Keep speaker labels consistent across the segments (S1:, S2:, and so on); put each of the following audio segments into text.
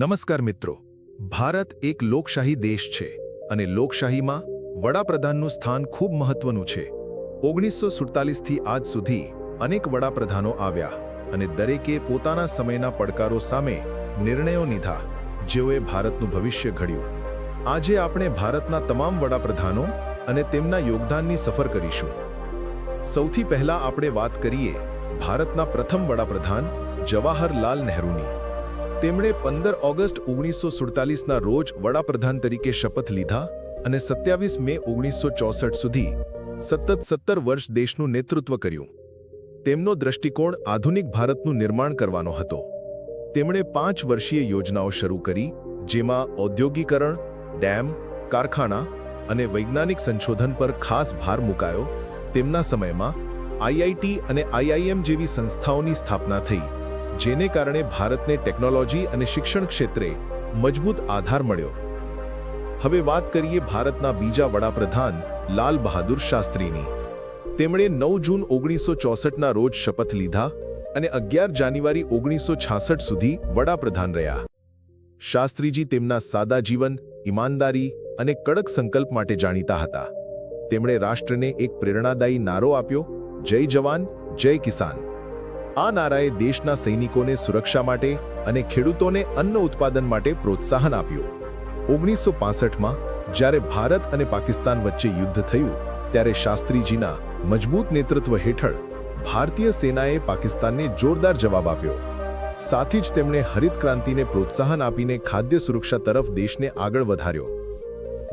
S1: નમસ્કાર મિત્રો. ભારત એક લોકશાહી દેશ છે અને લોકશાહીમાં વડાપ્રધાનનું સ્થાન ખૂબ મહત્વનું છે. ઓગણીસો સુડતાલીસથી આજ સુધી અનેક વડાપ્રધાનો આવ્યા અને દરેકે પોતાના સમયના પડકારો સામે નિર્ણયો લીધા, જેઓએ ભારતનું ભવિષ્ય ઘડ્યું. આજે આપણે ભારતના તમામ વડાપ્રધાનો અને તેમના યોગદાનની સફર કરીશું. સૌથી પહેલા આપણે વાત કરીએ ભારતના પ્રથમ વડાપ્રધાન જવાહરલાલ નહેરુની. તેમણે પંદર ઓગસ્ટ ઓગણીસો સુડતાલીસના રોજ વડાપ્રધાન તરીકે શપથ લીધા અને સત્યાવીસ મે ઓગણીસો ચોસઠ સુધી સતત સત્તર વર્ષ દેશનું નેતૃત્વ કર્યું. તેમનો દ્રષ્ટિકોણ આધુનિક ભારતનું નિર્માણ કરવાનો હતો. તેમણે પાંચ વર્ષીય યોજનાઓ શરૂ કરી, જેમાં ઔદ્યોગિકરણ, ડેમ, કારખાના અને વૈજ્ઞાનિક સંશોધન પર ખાસ ભાર મુકાયો. તેમના સમયમાં આઈઆઈટી અને આઈઆઈએમ જેવી સંસ્થાઓની સ્થાપના થઈ. જેને કારણે ભારતને ટેકનોલોજી અને શિક્ષણ ક્ષેત્રે મજબૂત આધાર મળ્યો. હવે વાત કરીએ ભારતના બીજા વડાપ્રધાન લાલ બહાદુર શાસ્ત્રીની. તેમણે નવ જૂન ઓગણીસો ચોસઠના રોજ શપથ લીધા અને અગિયાર જાન્યુઆરી ઓગણીસો છાસઠ સુધી વડાપ્રધાન રહ્યા. શાસ્ત્રીજી તેમના સાદા જીવન, ઈમાનદારી અને કડક સંકલ્પ માટે જાણીતા હતા. તેમણે રાષ્ટ્રને એક પ્રેરણાદાયી નારો આપ્યો, જય જવાન, જય કિસાન. આ નારાએ દેશના સૈનિકોને સુરક્ષા માટે અને ખેડૂતોને અન્ન ઉત્પાદન માટે પ્રોત્સાહન આપ્યું. ઓગણીસો પાસઠમાં જ્યારે ભારત અને પાકિસ્તાન વચ્ચે યુદ્ધ થયું, ત્યારે શાસ્ત્રીજીના મજબૂત નેતૃત્વ હેઠળ ભારતીય સેનાએ પાકિસ્તાનને જોરદાર જવાબ આપ્યો. સાથે જ તેમણે હરિત ક્રાંતિને પ્રોત્સાહન આપીને ખાદ્ય સુરક્ષા તરફ દેશને આગળ વધાર્યો.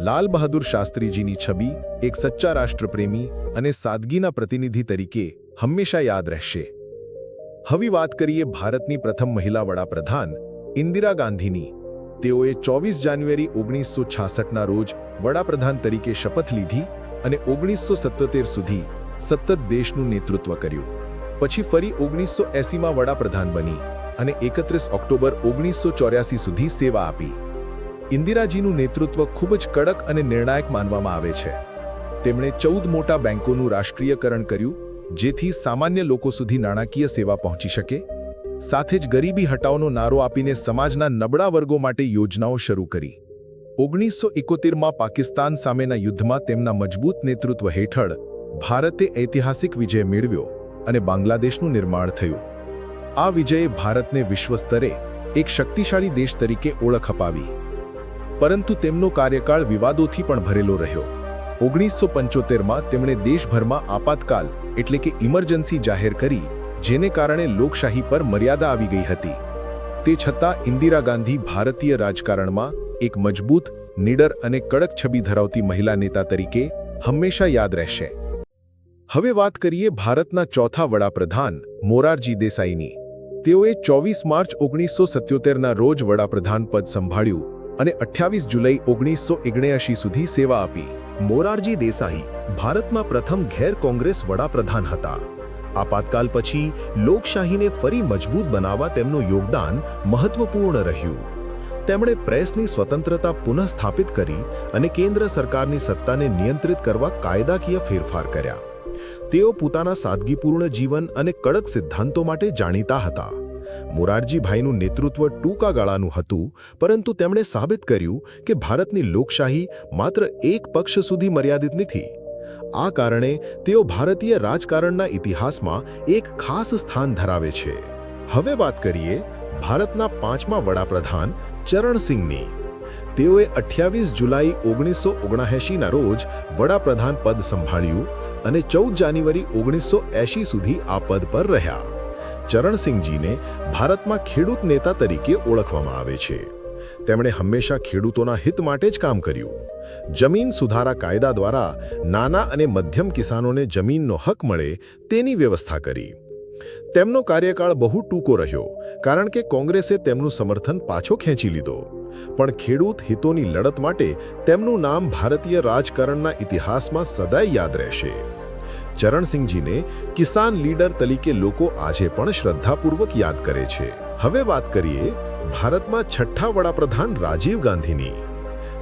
S1: લાલ બહાદુર શાસ્ત્રીજીની છબી એક સચ્ચા રાષ્ટ્રપ્રેમી અને સાદગીના પ્રતિનિધિ તરીકે હંમેશા યાદ રહેશે. હવે વાત કરીએ ભારતની પ્રથમ મહિલા વડાપ્રધાન ઇન્દિરા ગાંધીની. તેઓએ ચોવીસ જાન્યુઆરી ઓગણીસો છાસઠના રોજ વડાપ્રધાન તરીકે શપથ લીધી અને ઓગણીસો સત્તોતેર સુધી સતત દેશનું નેતૃત્વ કર્યું. પછી ફરી ઓગણીસો એંસીમાં વડાપ્રધાન બની અને એકત્રીસ ઓક્ટોબર ઓગણીસો ચોર્યાસી સુધી સેવા આપી. ઇન્દિરાજીનું નેતૃત્વ ખૂબ જ કડક અને નિર્ણાયક માનવામાં આવે છે. તેમણે ચૌદ મોટા બેંકોનું રાષ્ટ્રીયકરણ કર્યું જેથી સામાન્ય લોકો સુધી નાણાકીય સેવા પહોંચી શકે. સાથે જ ગરીબી હટાવનો નારો આપીને સમાજના નબળા વર્ગો માટે યોજનાઓ શરૂ કરી. ઓગણીસો એકોતેરમાં પાકિસ્તાન સામેના યુદ્ધમાં તેમના મજબૂત નેતૃત્વ હેઠળ ભારતે ઐતિહાસિક વિજય મેળવ્યો અને બાંગ્લાદેશનું નિર્માણ થયું. આ વિજયે ભારતને વિશ્વ સ્તરે એક શક્તિશાળી દેશ તરીકે ઓળખ અપાવી. પરંતુ તેમનો કાર્યકાળ વિવાદોથી પણ ભરેલો રહ્યો. ઓગણીસો પંચોતેરમાં તેમણે દેશભરમાં આપાતકાલ એટલે કે ઇમરજન્સી જાહેર કરી, જેને કારણે લોકશાહી પર મર્યાદા આવી ગઈ હતી. તે છતાં ઇન્દિરા ગાંધી ભારતીય રાજકારણમાં એક મજબૂત, નીડર અને કડક છબી ધરાવતી મહિલા નેતા તરીકે હંમેશા યાદ રહેશે. હવે વાત કરીએ ભારતના ચોથા વડાપ્રધાન મોરારજી દેસાઈની. તેઓએ ચોવીસ માર્ચ ઓગણીસો સત્યોતેરના રોજ વડાપ્રધાન પદ સંભાળ્યું અને અઠ્યાવીસ જુલાઈ ઓગણીસો સુધી સેવા આપી.
S2: મોરારજી દેસાઈ ભારતમાં પ્રથમ ઘેર કોંગ્રેસ વડાપ્રધાન હતા. આપાતકાલ પછી લોકશાહીને ફરી મજબૂત બનાવવા તેમનું યોગદાન મહત્વપૂર્ણ રહ્યું. તેમણે પ્રેસની સ્વતંત્રતા પુનઃસ્થાપિત કરી અને કેન્દ્ર સરકારની સત્તાને નિયંત્રિત કરવા કાયદાકીય ફેરફાર કર્યા. તેઓ પોતાના સાદગીપૂર્ણ જીવન અને કડક સિદ્ધાંતો માટે જાણીતા હતા. મોરારજીભાઈનું નેતૃત્વ ટૂંકા ગાળાનું હતું, પરંતુ તેમણે સાબિત કર્યું કે ભારતની લોકશાહી માત્ર એક પક્ષ સુધી મર્યાદિત નથી. આ કારણે તેઓ ભારતીય રાજકારણના ઇતિહાસમાં એક ખાસ સ્થાન ધરાવે છે. હવે વાત કરીએ ભારતના પાંચમા વડાપ્રધાન ચરણસિંહની. તેઓએ અઠ્યાવીસ જુલાઈ ઓગણીસો ઓગણએંશીના રોજ વડાપ્રધાન પદ સંભાળ્યું અને ચૌદ જાન્યુઆરી ઓગણીસો એંશી સુધી આ પદ પર રહ્યા. ચરણસિંહજીને ભારતમાં ખેડૂત નેતા તરીકે ઓળખવામાં આવે છે. તેમણે હંમેશા ખેડૂતોના હિત માટે જ કામ કર્યું. જમીન સુધારા કાયદા દ્વારા નાના અને મધ્યમ કિસાનોને જમીનનો હક મળે તેની વ્યવસ્થા કરી. તેમનો કાર્યકાળ બહુ ટૂંકો રહ્યો, કારણ કે કોંગ્રેસે તેમનું સમર્થન પાછો ખેંચી લીધો. પણ ખેડૂત હિતોની લડત માટે તેમનું નામ ભારતીય રાજકારણના ઇતિહાસમાં સદાય યાદ રહેશે. ચરણસિંહજીને કિસાન લીડર તરીકે લોકો આજે પણ શ્રદ્ધાપૂર્વક યાદ કરે છે. હવે વાત કરીએ ભારતમાં છઠ્ઠા વડાપ્રધાન રાજીવ ગાંધીની.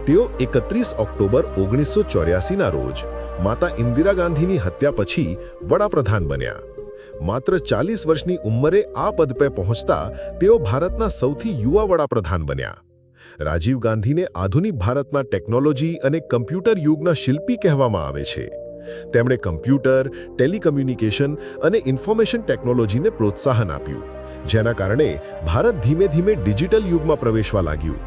S2: તેઓ એકત્રીસ ઓક્ટોબર ઓગણીસો ચોર્યાસીના રોજ માતા ઇન્દિરા ગાંધીની હત્યા પછી વડાપ્રધાન બન્યા. માત્ર ચાલીસ વર્ષની ઉંમરે આ પદ પર પહોંચતા તેઓ ભારતના સૌથી યુવા વડાપ્રધાન બન્યા. રાજીવ ગાંધીને આધુનિક ભારતના ટેકનોલોજી અને કમ્પ્યુટર યુગના શિલ્પી કહેવામાં આવે છે. તેમણે કમ્પ્યુટર, ટેલિકમ્યુનિકેશન અને ઇન્ફોર્મેશન ટેકનોલોજીને પ્રોત્સાહન આપ્યું, જેના કારણે ભારત ધીમે ધીમે ડિજિટલ યુગમાં પ્રવેશવા લાગ્યું.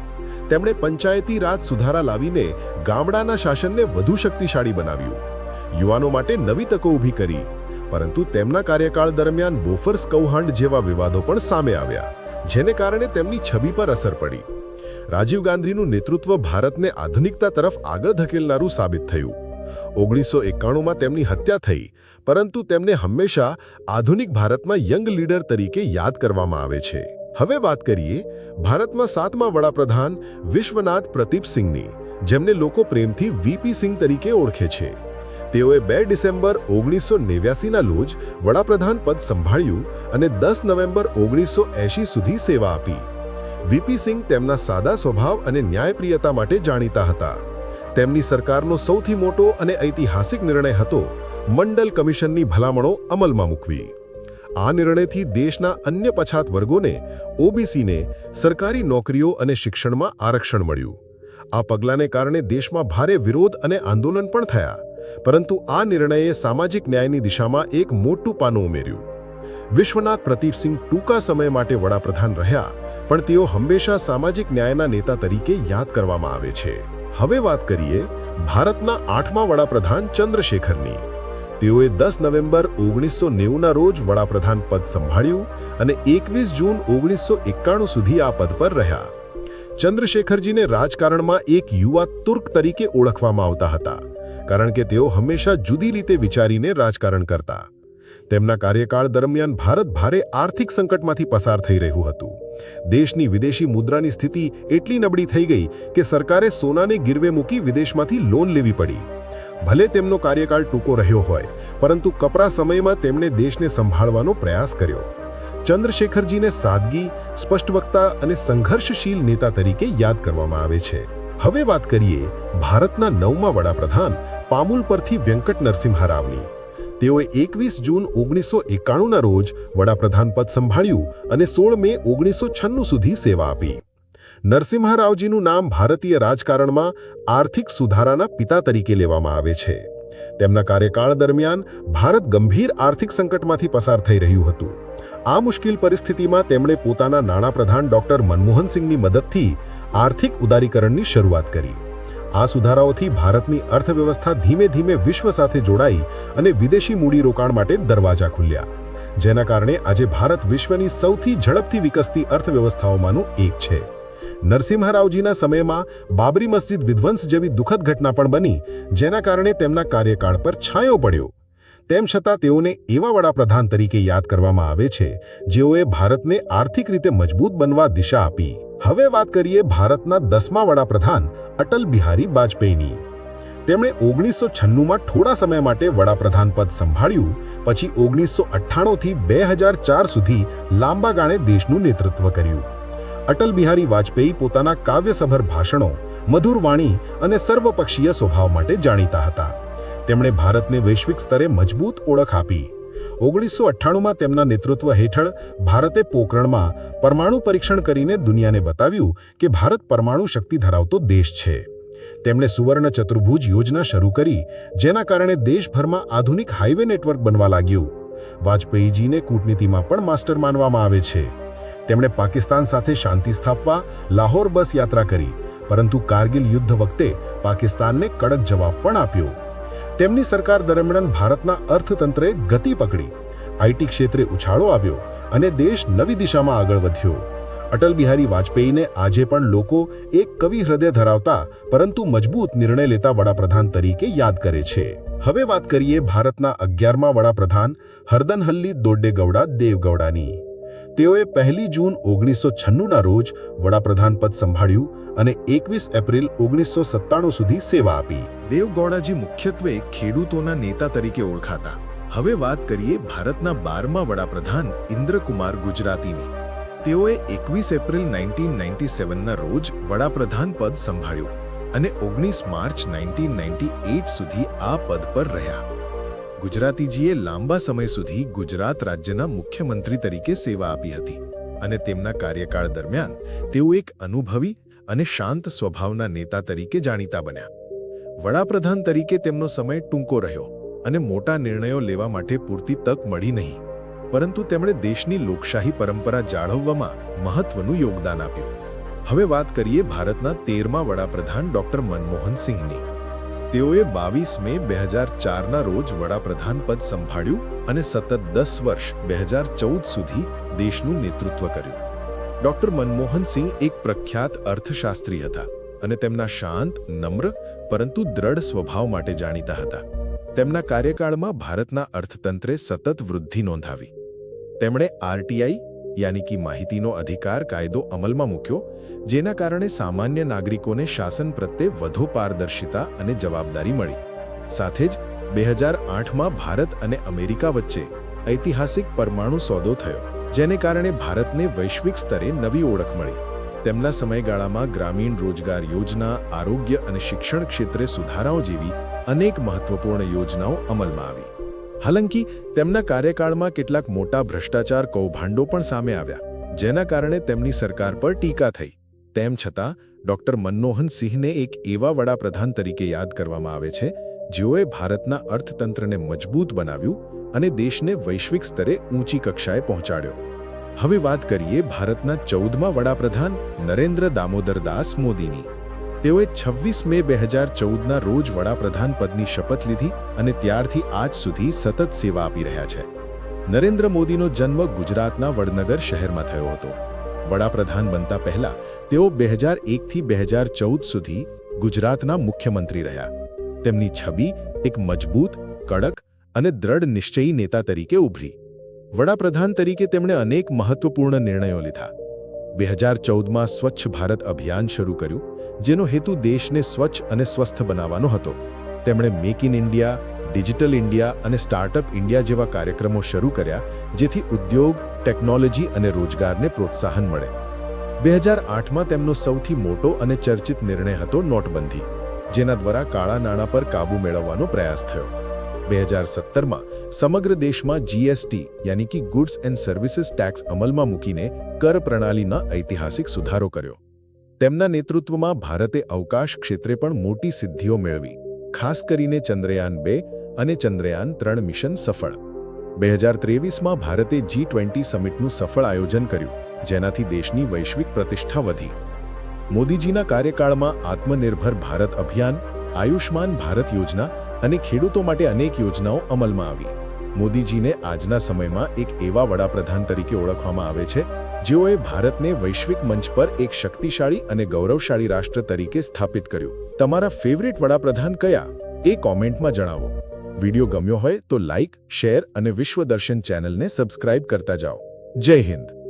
S2: તેમણે પંચાયતી રાજ સુધારા લાવીને ગામડાના શાસનને વધુ શક્તિશાળી બનાવ્યું. યુવાનો માટે નવી તકો ઊભી કરી, પરંતુ તેમના કાર્યકાળ દરમિયાન બોફર્સ કૌહાંડ જેવા વિવાદો પણ સામે આવ્યા, જેને કારણે તેમની છબી પર અસર પડી. રાજીવ ગાંધીનું નેતૃત્વ ભારતને આધુનિકતા તરફ આગળ ધકેલનારું સાબિત થયું. ઓગણીસો એકાણુંમાં તેમની હત્યા થઈ, પરંતુ તેમને હંમેશા આધુનિક ભારતમાં યંગ લીડર તરીકે યાદ કરવામાં આવે છે. હવે વાત કરીએ ભારતમાં સાતમા વડાપ્રધાન વિશ્વનાથ પ્રતીપસિંહની જેમને લોકો પ્રેમથી વીપી સિંહ તરીકે ઓળખે છે. તેઓએ બે ડિસેમ્બર ઓગણીસો નેવ્યાસીના લોજ વડાપ્રધાન પદ સંભાળ્યું અને દસ નવેમ્બર ઓગણીસો એંશી સુધી સેવા આપી. વીપી સિંહ તેમના સાદા સ્વભાવ અને ન્યાયપ્રિયતા માટે જાણીતા હતા. તેમની સરકારનો સૌથી મોટો અને ઐતિહાસિક નિર્ણય હતો મંડલ કમિશનની ભલામણો અમલમાં મૂકવી. આ નિર્ણયથી દેશના અન્ય પછાત વર્ગોને, ઓબીસીને, સરકારી નોકરીઓ અને શિક્ષણમાં આરક્ષણ મળ્યું. આ પગલાંને કારણે દેશમાં ભારે વિરોધ અને આંદોલન પણ થયા, પરંતુ આ નિર્ણયે સામાજિક ન્યાયની દિશામાં એક મોટું પાનું ઉમેર્યું. વિશ્વનાથ પ્રદીપસિંહ ટૂંકા સમય માટે વડાપ્રધાન રહ્યા, પણ તેઓ હંમેશા સામાજિક ન્યાયના નેતા તરીકે યાદ કરવામાં આવે છે. હવે વાત કરીએ ભારતના આઠમા વડાપ્રધાન ચંદ્રશેખરની. તેઓએ દસ નવેમ્બર ઓગણીસો નેવુંના રોજ વડાપ્રધાન પદ સંભાળ્યું અને એકવીસ જૂન ઓગણીસો એકાણું સુધી આ પદ પર રહ્યા. ચંદ્રશેખરજીને રાજકારણમાં એક યુવા તુર્ક તરીકે ઓળખવામાં આવતા હતા, કારણ કે તેઓ હંમેશા જુદી રીતે વિચારીને રાજકારણ કરતા. તેમના કાર્યકાળ દરમિયાન ભારત ભારે આર્થિક સંકટમાંથી પસાર થઈ રહ્યું હતું. દેશની વિદેશી મુદ્રાની સ્થિતિ એટલી નબળી થઈ ગઈ કે સરકારે સોનાને ગીરવે મૂકી વિદેશમાંથી લોન લેવી પડી. ભલે તેમનો કાર્યકાળ ટૂંકો રહ્યો હોય, પરંતુ કપરા સમયમાં તેમણે દેશને સંભાળવાનો પ્રયાસ કર્યો. ચંદ્રશેખરજીને સાદગી, સ્પષ્ટવક્તા અને સંઘર્ષશીલ નેતા તરીકે યાદ કરવામાં આવે છે. હવે વાત કરીએ ભારતના નવમા વડાપ્રધાન પામુલ પરથી વેંકટ નરસિંહ રાવની. તેઓએ એકવીસ જૂન ઓગણીસો એકાણુંના રોજ વડાપ્રધાન પદ સંભાળ્યું અને સોળ મે ઓગણીસો છન્નું સુધી સેવા આપી. નરસિંહ રાવજીનું નામ ભારતીય રાજકારણમાં આર્થિક સુધારાના પિતા તરીકે લેવામાં આવે છે. તેમના કાર્યકાળ દરમિયાન ભારત ગંભીર આર્થિક સંકટમાંથી પસાર થઈ રહ્યું હતું. આ મુશ્કેલ પરિસ્થિતિમાં તેમણે પોતાના નાણાપ્રધાન ડોક્ટર મનમોહન સિંહની મદદથી આર્થિક ઉદારીકરણની શરૂઆત કરી. આ સુધારાઓથી ભારતની અર્થવ્યવસ્થા ધીમે ધીમે વિશ્વ સાથે જોડાઈ અને વિદેશી મૂડીરોકાણ માટે દરવાજા ખુલ્યા. જેના કારણે આજે ભારત વિશ્વની સૌથી ઝડપથી વિકસતી અર્થવ્યવસ્થાઓમાંનું એક છે. નરસિંહરાવજીના સમયમાં બાબરી મસ્જિદ વિધ્વંસ જેવી દુઃખદ ઘટના પણ બની, જેના કારણે તેમના કાર્યકાળ પર છાંયો પડ્યો. તેમ છતાં તેઓને એવા વડાપ્રધાન તરીકે યાદ કરવામાં આવે છે, જેઓએ ભારતને આર્થિક રીતે મજબૂત બનવા દિશા આપી. હવે વાત કરીએ ભારતના દસમા વડાપ્રધાન અટલ બિહારી વાજપેયીની તેમણે ઓગણીસો છન્નુંમાં થોડા સમય માટે વડાપ્રધાન પદ સંભાળ્યું, પછી ઓગણીસો અઠ્ઠાણુંથી બે હજાર ચાર સુધી લાંબા ગાળે દેશનું નેતૃત્વ કર્યું. અટલ બિહારી વાજપેયી પોતાના કાવ્યસભર ભાષણો, મધુર વાણી અને સર્વપક્ષીય સ્વભાવ માટે જાણીતા હતા. તેમણે ભારતને વૈશ્વિક સ્તરે મજબૂત ઓળખ આપી. ઓગણીસો અઠ્ઠાણુંમાં તેમના નેતૃત્વ હેઠળ ભારતે પોકરણમાં પરમાણુ પરીક્ષણ કરીને દુનિયાને બતાવ્યું કે ભારત પરમાણુ શક્તિ ધરાવતો દેશ છે. તેમણે સુવર્ણ ચતુર્ભુજ યોજના શરૂ કરી, જેના કારણે દેશભરમાં આધુનિક હાઈવે નેટવર્ક બનવા લાગ્યું. વાજપેયીજીને કૂટનીતિમાં પણ માસ્ટર માનવામાં આવે છે. તેમણે પાકિસ્તાન સાથે શાંતિ સ્થાપવા લાહોર બસ યાત્રા કરી, પરંતુ કારગિલ યુદ્ધ વખતે પાકિસ્તાનને કડક જવાબ પણ આપ્યો. તેમની સરકાર દરમિયાન ભારતના અર્થતંત્રે ગતિ પકડી. આઈટી ક્ષેત્રે ઉછાળો આવ્યો અને દેશ નવી દિશામાં આગળ વધ્યો. અટલ બિહારી વાજપેયીને આજે પણ લોકો એક કવિ હૃદય ધરાવતા પરંતુ મજબૂત નિર્ણય લેતા વડાપ્રધાન તરીકે યાદ કરે છે. હવે વાત કરીએ ભારતના અગિયારમા વડાપ્રધાન હરદનહલ્લી દોડ્ડેગૌડા દેવગૌડાની. તેઓએ પહેલી જૂન ઓગણીસો છન્નુંના રોજ વડાપ્રધાન પદ સંભાળ્યું અને એકવીસ એપ્રિલ ઓગણીસો સત્તાણું સુધી સેવા આપી.
S1: દેવગૌડાજી મુખ્યત્વે ખેડૂતોના નેતા તરીકે ઓળખાતા. હવે વાત કરીએ ભારતના બારમા વડાપ્રધાન ઇન્દ્રકુમાર ગુજરાતીની. તેઓએ એકવીસ એપ્રિલ નાઇન્ટીન નાઇન્ટી સેવનના રોજ વડાપ્રધાન પદ સંભાળ્યું અને ઓગણીસ માર્ચ નાઇન્ટીન નાઇન્ટી એઇટ સુધી આ પદ પર રહ્યા. ગુજરાતીજીએ લાંબા સમય સુધી ગુજરાત રાજ્યના મુખ્યમંત્રી તરીકે સેવા આપી હતી અને તેમના કાર્યકાળ દરમિયાન તેઓ એક અનુભવી અને શાંત સ્વભાવના નેતા તરીકે જાણીતા બન્યા. વડાપ્રધાન તરીકે તેમનો સમય ટૂંકો રહ્યો અને મોટા નિર્ણયો લેવા માટે પૂરતી તક મળી નહીં. પરંતુ તેમણે દેશની લોકશાહી પરંપરા જાળવવામાં મહત્વનું યોગદાન આપ્યું. હવે વાત કરીએ ભારતના તેરમા વડાપ્રધાન ડોક્ટર મનમોહન સિંહની. તેઓએ બાવીસ મે બે હજાર ચારના રોજ વડાપ્રધાન પદ સંભાળ્યું અને સતત દસ વર્ષ બે હજાર ચૌદ સુધી દેશનું નેતૃત્વ કર્યું. ડોક્ટર મનમોહન સિંહ એક પ્રખ્યાત અર્થશાસ્ત્રી હતા અને તેમના શાંત, નમ્ર, પરંતુ દ્રઢ સ્વભાવ માટે જાણીતા હતા. તેમના કાર્યકાળમાં ભારતના અર્થતંત્રે સતત વૃદ્ધિ નોંધાવી. તેમણે આરટીઆઈ યાની કે માહિતીનો અધિકાર કાયદો અમલમાં મૂક્યો, જેના કારણે સામાન્ય નાગરિકોને શાસન પ્રત્યે વધુ પારદર્શિતા અને જવાબદારી મળી. સાથે જ બે હજાર આઠમાં ભારત અને અમેરિકા વચ્ચે ઐતિહાસિક પરમાણુ સોદો થયો, જેને કારણે ભારતને વૈશ્વિક સ્તરે નવી ઓળખ મળી. તેમના સમયગાળામાં ગ્રામીણ રોજગાર યોજના, આરોગ્ય અને શિક્ષણ ક્ષેત્રે સુધારાઓ જેવી અનેક મહત્વપૂર્ણ યોજનાઓ અમલમાં આવી. હાલાંકી તેમના કાર્યકાળમાં કેટલાક મોટા ભ્રષ્ટાચાર કૌભાંડો પણ સામે આવ્યા, જેના કારણે તેમની સરકાર પર ટીકા થઈ. તેમ છતાં, ડોક્ટર મનમોહન સિંહને એક એવા વડાપ્રધાન તરીકે યાદ કરવામાં આવે છે, જેઓએ ભારતના અર્થતંત્રને મજબૂત બનાવ્યું અને દેશને વૈશ્વિક સ્તરે ઊંચી કક્ષાએ પહોંચાડ્યો. હવે વાત કરીએ ભારતના ચૌદમા વડાપ્રધાન નરેન્દ્ર દામોદર દાસ મોદીની. તેઓએ છવ્વીસ મે બે હજાર ચૌદના રોજ વડાપ્રધાન પદની શપથ લીધી અને ત્યારથી આજ સુધી સતત સેવા આપી રહ્યા છે. નરેન્દ્ર મોદીનો જન્મ ગુજરાતના વડનગર શહેરમાં થયો હતો. વડાપ્રધાન બનતા પહેલા તેઓ બે હજાર એકથી બે હજાર ચૌદ સુધી ગુજરાતના મુખ્યમંત્રી રહ્યા. તેમની છબી એક મજબૂત, કડક અને દ્રઢ નિશ્ચયી નેતા તરીકે ઉભરી. વડાપ્રધાન તરીકે તેમણે અનેક મહત્વપૂર્ણ નિર્ણયો લીધા. બે હજાર ચૌદમાં સ્વચ્છ ભારત અભિયાન શરૂ કર્યું. જેનો હેતુ દેશને સ્વચ્છ અને સ્વસ્થ બનાવવાનો હતો. તેમણે make in India digital India અને સ્ટાર્ટઅપ ઇન્ડિયા જેવા કાર્યક્રમો શરૂ કર્યા, જેથી ઉદ્યોગ, ટેકનોલોજી અને રોજગારને પ્રોત્સાહન મળે. બે હજાર આઠમાં તેમનો સૌથી મોટો અને ચર્ચિત નિર્ણય હતો નોટબંધી, જેના દ્વારા કાળા નાણાં પર કાબૂ મેળવવાનો પ્રયાસ થયો. બે હજાર સત્તરમાં સમગ્ર દેશમાં જીએસટી યાની કે ગુડ્સ એન્ડ સર્વિસીસ ટેક્સ અમલમાં મૂકીને કર પ્રણાલીના ઐતિહાસિક સુધારો કર્યો. તેમના નેતૃત્વમાં ભારતે અવકાશ ક્ષેત્રે પણ મોટી સિદ્ધિઓ મેળવી. ખાસ કરીને ચંદ્રયાન બે અને ચંદ્રયાન ત્રણ મિશન સફળ. બે હજાર ત્રેવીસમાં ભારતે જી ટ્વેન્ટી સમિટનું સફળ આયોજન કર્યું, જેનાથી દેશની વૈશ્વિક પ્રતિષ્ઠા વધી. મોદીજીના કાર્યકાળમાં આત્મનિર્ભર ભારત અભિયાન આયુષ્માન ભારત યોજના અને ખેડૂતો માટે અનેક યોજનાઓ અમલમાં આવી. મોદીજીને આજના સમયમાં એક એવા વડાપ્રધાન તરીકે ઓળખવામાં આવે છે જેઓએ ભારતને વૈશ્વિક મંચ પર એક શક્તિશાળી અને ગૌરવશાળી રાષ્ટ્ર તરીકે સ્થાપિત કર્યું. તમારા ફેવરિટ વડાપ્રધાન કયા? એ કોમેન્ટમાં જણાવો. વીડિયો ગમ્યો હોય તો લાઇક શેર અને વિશ્વ દર્શન ચેનલને સબસ્ક્રાઇબ કરતા જાઓ. જય હિન્દ.